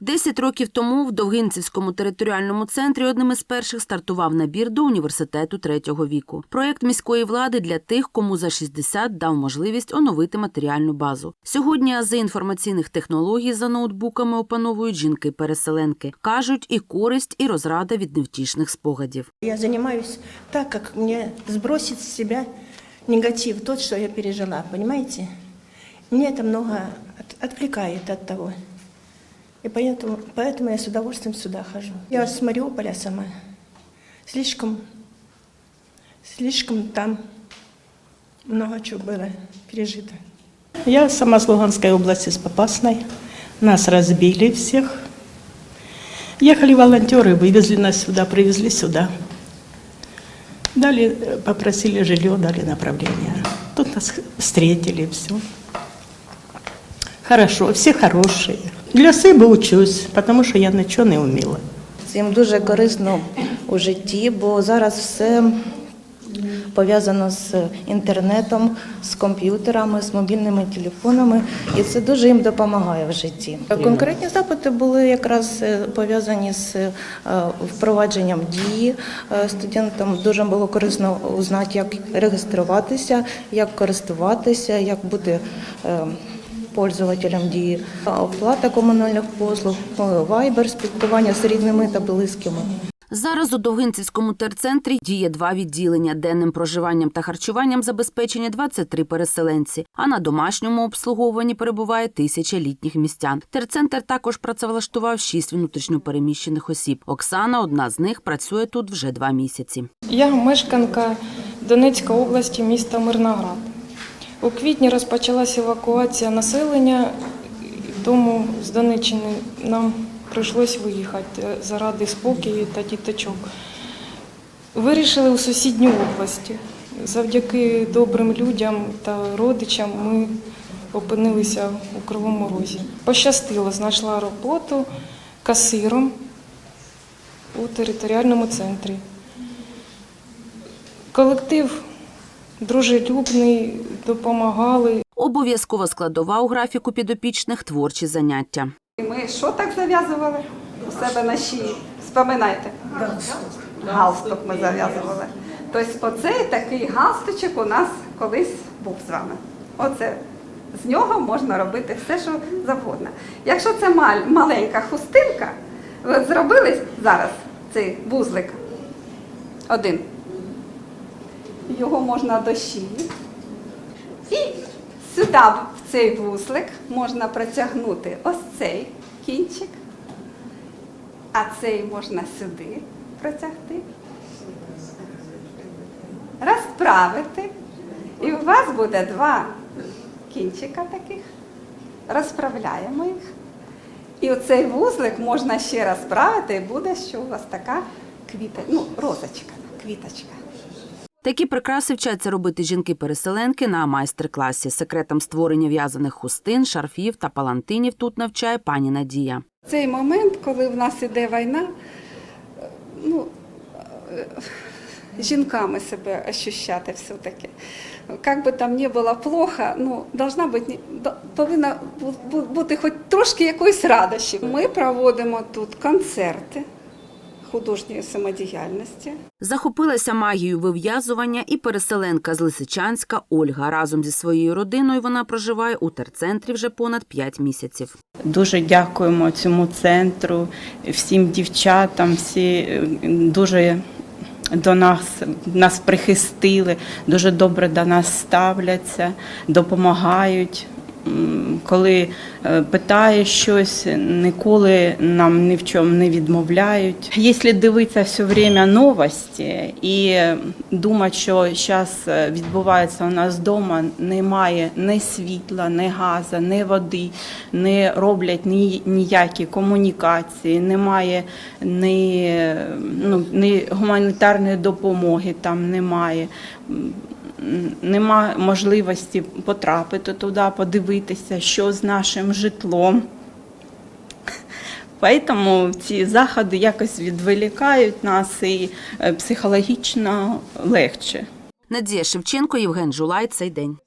Десять років тому в Довгинцівському територіальному центрі одним із перших стартував набір до університету третього віку. Проект міської влади для тих, кому за 60 дав можливість оновити матеріальну базу. Сьогодні ази інформаційних технологій за ноутбуками опановують жінки-переселенки. кажуть, і користь, і розрада від невтішних спогадів. Я занимаюсь так, как мне сбросить с себя негатив, тот, что я пережила? Мне это много от- отвлекает от того. И поэтому, поэтому я с удовольствием сюда хожу. Я с Мариуполя сама. Слишком, слишком там много чего было пережито. Я сама с Луганской области, с Попасной. Нас разбили всех. Ехали волонтеры, вывезли нас сюда, привезли сюда. Дали, э, попросили жилье, дали направление. Тут нас встретили, все. Хорошо, все хорошие. Для себе учусь, потому що я нічого не вміла. Цим дуже корисно у житті, бо зараз все пов'язано з інтернетом, з комп'ютерами, з мобільними телефонами, і це дуже їм допомагає в житті. Конкретні запити були якраз е, пов'язані з е, впровадженням дії. Е, Студентам дуже було корисно узнати, як реєструватися, як користуватися, як бути. Пользователям дії оплата комунальних послуг, вайбер, спілкування з рідними та близькими. Зараз у Довгинцівському терцентрі діє два відділення. Денним проживанням та харчуванням забезпечені 23 переселенці, а на домашньому обслуговуванні перебуває тисяча літніх містян. Терцентр також працевлаштував шість внутрішньопереміщених осіб. Оксана, одна з них, працює тут вже два місяці. Я мешканка Донецької області, міста Мирноград. У квітні розпочалася евакуація населення, тому з Донеччини нам прийшлось виїхати заради спокою та діточок. Вирішили у сусідній області. Завдяки добрим людям та родичам ми опинилися у Кривому Розі. Пощастило, знайшла роботу касиром у територіальному центрі. Колектив дружелюбний, допомагали. Обов'язкова складова у графіку підопічних творчі заняття. Ми що так зав'язували у себе на шиї? Споминайте. Галстук. Галстук ми зав'язували. Тобто оцей такий галстучок у нас колись був з вами. Оце з нього можна робити все, що завгодно. Якщо це маленька хустинка, ви зробили зараз цей вузлик один. Його можна до шиї. І сюди, в цей вузлик, можна протягнути ось цей кінчик, а цей можна сюди протягти, розправити. І у вас буде два кінчика таких. Розправляємо їх. І оцей вузлик можна ще розправити, і буде, що у вас така квіта, ну, розочка, квіточка. Такі прикраси вчаться робити жінки-переселенки на майстер-класі. Секретам створення в'язаних хустин, шарфів та палантинів тут навчає пані Надія. Цей момент, коли в нас іде війна, ну, жінками себе ощущати все-таки. Як би там не було плохо, ну, должна бути, повинна бу- бу- бути хоч трошки якоїсь радощі. Ми проводимо тут концерти художньої самодіяльності. Захопилася магією вив'язування і переселенка з Лисичанська Ольга. Разом зі своєю родиною вона проживає у терцентрі вже понад 5 місяців. Дуже дякуємо цьому центру, всім дівчатам, всі е, дуже до нас, нас прихистили, дуже добре до нас ставляться, допомагають. Коли е, питаєш щось, ніколи нам ні в чому не відмовляють. Якщо дивитися все время новості і думати, що зараз відбувається у нас вдома, немає ні світла, ні газу, ні води, не роблять ні, ніякі комунікації, немає ні, ну, ні гуманітарної допомоги там немає. Нема можливості потрапити туди, подивитися, що з нашим житлом. Тому ці заходи якось відволікають нас і е, психологічно легше. Надія Шевченко, Євген Жулай. Цей день.